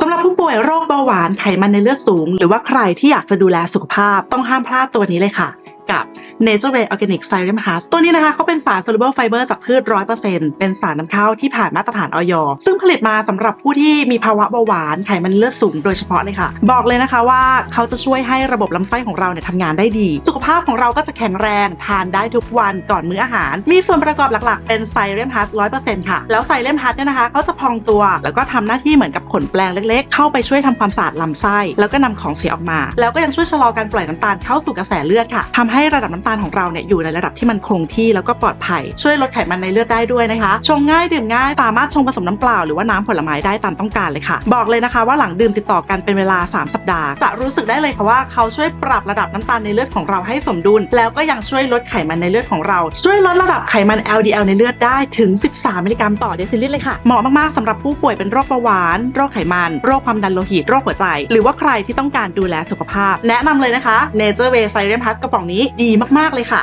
สำหรับผู้ป่วยโรคเบาหวานไขมันในเลือดสูง หรือว่าใครที่อยากจะดูแลสุขภาพต้องห้ามพลาดตัวนี้เลยค่ะ Nature Way Organic Serum h u s ตัวนี้นะคะเขาเป็นสาร soluble fiber จากพืช 100%เป็นสารนำเข้าที่ผ่านมาตรฐานออยซึ่งผลิตมาสำหรับผู้ที่มีภาวะเบาหวานไขมันเลือดสูงโดยเฉพาะเลยค่ะ บอกเลยนะคะว่าเขาจะช่วยให้ระบบลำไส้ของเราเนี่ยทำงานได้ดี สุขภาพของเราก็จะแข็งแรงทานได้ทุกวันก่อนมื้ออาหาร มีส่วนประกอบหลักๆ เป็นไซเลียมฮัส100%ค่ะ แล้วไซเลียมฮัสเนี่ยนะคะเขาจะพองตัว แล้วก็ทำหน้าที่เหมือนกับขนแปลงเล็กๆ เข้าไปช่วยทำความสะอาดลำไส้ แล้วก็นำของเสียออกมา แล้วก็ยังช่วยชะลอการปล่อยน้ำตาลเข้าสู่กระแสเลือดค่ะทำให้ระดับน้ำตาลของเราเนี่ยอยู่ในระดับที่มันคงที่แล้วก็ปลอดภัย ช่วยลดไขมันในเลือดได้ด้วยนะคะ ชงง่ายดื่มง่ายสามารถชงผสมน้ำเปล่าหรือว่าน้ำผลไม้ได้ตามต้องการเลยค่ะ บอกเลยนะคะว่าหลังดื่มติดต่อกันเป็นเวลา 3 สัปดาห์ จะรู้สึกได้เลยค่ะว่าเขาช่วยปรับระดับน้ำตาลในเลือดของเราให้สมดุล แล้วก็ยังช่วยลดไขมันในเลือดของเรา ช่วยลดระดับไขมัน LDL ในเลือดได้ถึง 13 มิลลิกรัมต่อเดซิลิตรเลยค่ะ เหมาะมากๆสำหรับผู้ป่วยเป็นโรคเบาหวาน โรคไขมัน โรคความดันโลหิต โรคหัวใจ หรือว่าใครที่ต้องการดูแลสุขภาพ แนะนำเลยนะคะ Nature Way Serum Plus กระป๋องนี้ดีมากๆากเลยค่ะ